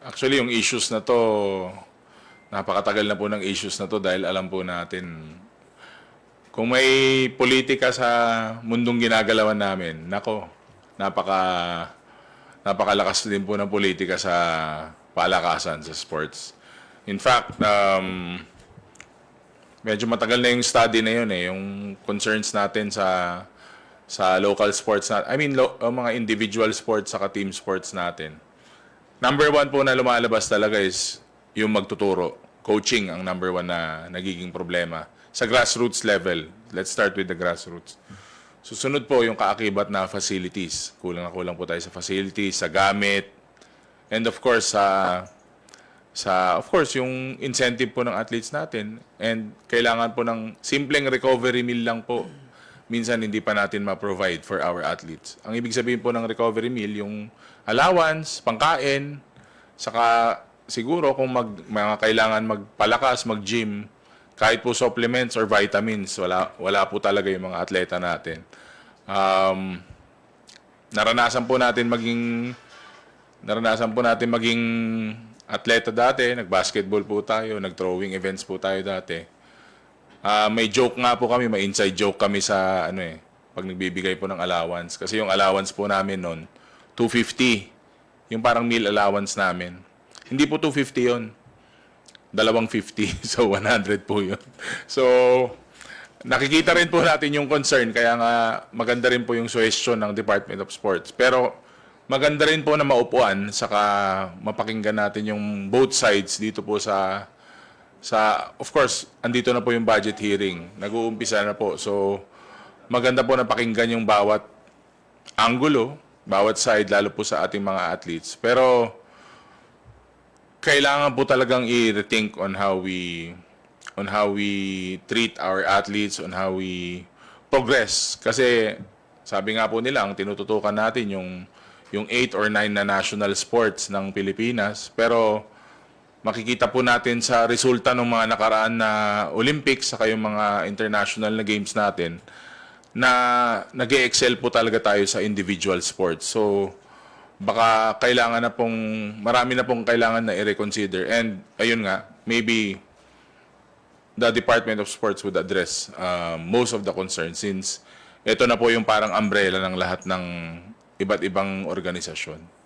Actually, yung issues na to, napakatagal na po ng issues na to dahil alam po natin, kung may politika sa mundong ginagalawan namin, nako, napaka, napakalakas din po ng politika sa palakasan, sa sports. In fact, um, medyo matagal na yung study na yun eh, yung concerns natin sa sa local sports na, I mean, lo, mga individual sports saka team sports natin. Number one po na lumalabas talaga is yung magtuturo. Coaching ang number one na nagiging problema. Sa grassroots level, let's start with the grassroots. Susunod po yung kaakibat na facilities. Kulang na kulang po tayo sa facilities, sa gamit, and of course sa sa of course yung incentive po ng athletes natin and kailangan po ng simpleng recovery meal lang po minsan hindi pa natin ma-provide for our athletes. Ang ibig sabihin po ng recovery meal yung allowance, pangkain, saka siguro kung mag mga kailangan magpalakas, mag-gym, kahit po supplements or vitamins, wala wala po talaga yung mga atleta natin. Um, naranasan po natin maging naranasan po natin maging atleta dati, nag-basketball po tayo, nag-throwing events po tayo dati. Ah, may joke nga po kami, may inside joke kami sa ano eh, pag nagbibigay po ng allowance. Kasi yung allowance po namin noon, 250. Yung parang meal allowance namin. Hindi po 250 yon Dalawang 50. So, 100 po yun. So, nakikita rin po natin yung concern. Kaya nga, maganda rin po yung suggestion ng Department of Sports. Pero, maganda rin po na maupuan, saka mapakinggan natin yung both sides dito po sa sa of course andito na po yung budget hearing. Nag-uumpisa na po. So maganda po na pakinggan yung bawat angulo bawat side lalo po sa ating mga athletes. Pero kailangan po talagang i-rethink on how we on how we treat our athletes on how we progress. Kasi sabi nga po nila ang tinututukan natin yung yung 8 or 9 na national sports ng Pilipinas. Pero makikita po natin sa resulta ng mga nakaraan na Olympics saka yung mga international na games natin na nag excel po talaga tayo sa individual sports. So, baka kailangan na pong, marami na pong kailangan na i-reconsider. And, ayun nga, maybe the Department of Sports would address uh, most of the concerns since ito na po yung parang umbrella ng lahat ng iba't ibang organisasyon.